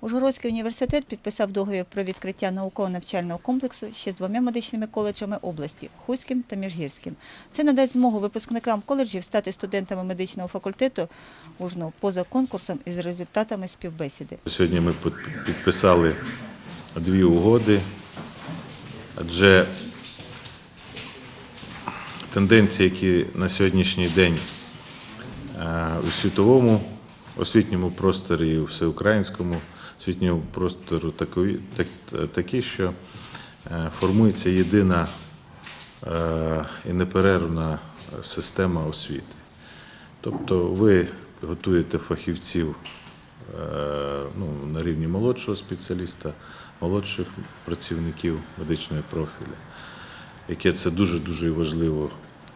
Ужгородський університет підписав договір про відкриття науково-навчального комплексу ще з двома медичними коледжами області Хуським та Міжгірським. Це надасть змогу випускникам коледжів стати студентами медичного факультету Ужного поза конкурсом із результатами співбесіди. Сьогодні ми під- підписали дві угоди, адже тенденції, які на сьогоднішній день е, у світовому освітньому просторі і всеукраїнському освітньому простору такові- так- такі, що е, формується єдина е, і неперервна система освіти. Тобто ви готуєте фахівців е, ну, на рівні молодшого спеціаліста, молодших працівників медичного профілю, яке це дуже-дуже важливо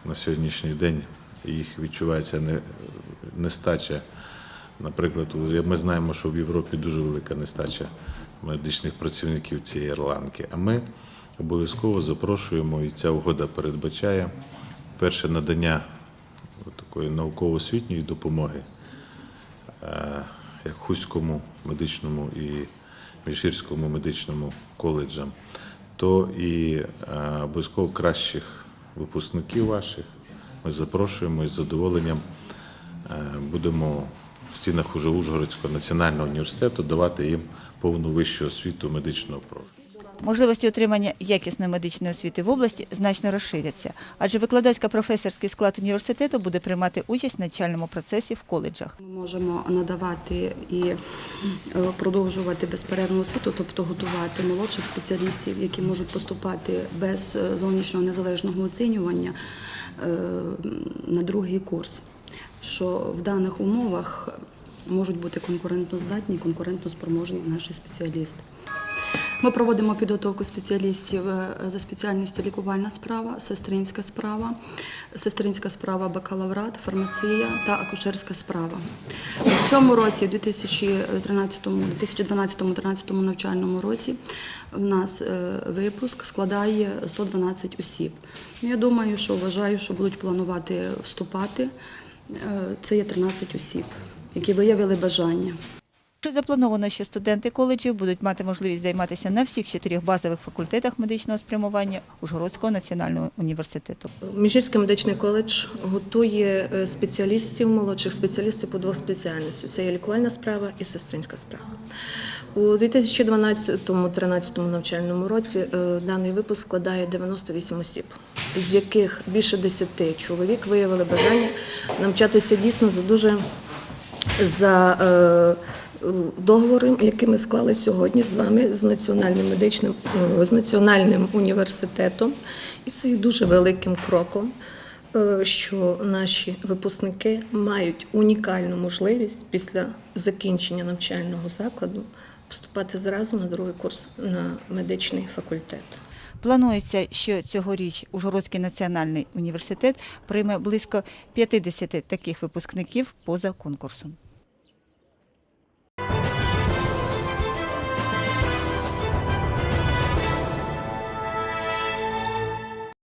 на сьогоднішній день. Їх відчувається не- нестача. Наприклад, ми знаємо, що в Європі дуже велика нестача медичних працівників цієї ланки. А ми обов'язково запрошуємо, і ця угода передбачає перше надання такої науково-освітньої допомоги е, як Хуському медичному і Міжгірському медичному коледжам, то і е, обов'язково кращих випускників ваших ми запрошуємо і з задоволенням е, будемо в стінах уже Ужгородського національного університету давати їм повну вищу освіту медичного профілю. Можливості отримання якісної медичної освіти в області значно розширяться, адже викладацько-професорський склад університету буде приймати участь в навчальному процесі в коледжах. Ми можемо надавати і е, продовжувати безперервну освіту, тобто готувати молодших спеціалістів, які можуть поступати без е, зовнішнього незалежного оцінювання е, на другий курс, що в даних умовах можуть бути конкурентно здатні і наші спеціалісти. Ми проводимо підготовку спеціалістів е, за спеціальністю лікувальна справа, сестринська справа, сестринська справа бакалаврат, фармація та акушерська справа. В цьому році, в 2012-2013 навчальному році, в нас е, випуск складає 112 осіб. Я думаю, що вважаю, що будуть планувати вступати. Е, Це є 13 осіб, які виявили бажання. Вже заплановано, що студенти коледжів будуть мати можливість займатися на всіх чотирьох базових факультетах медичного спрямування Ужгородського національного університету. Міжгірський медичний коледж готує е, спеціалістів, молодших спеціалістів по двох спеціальностях: це є лікувальна справа і сестринська справа. У 2012-2013 навчальному році е, даний випуск складає 98 осіб, з яких більше 10 чоловік виявили бажання навчатися дійсно за дуже за е, договором, який ми склали сьогодні з вами з національним медичним е, з національним університетом, і це є дуже великим кроком. е, Що наші випускники мають унікальну можливість після закінчення навчального закладу вступати зразу на другий курс на медичний факультет. Планується, що цьогоріч Ужгородський національний університет прийме близько 50 таких випускників поза конкурсом.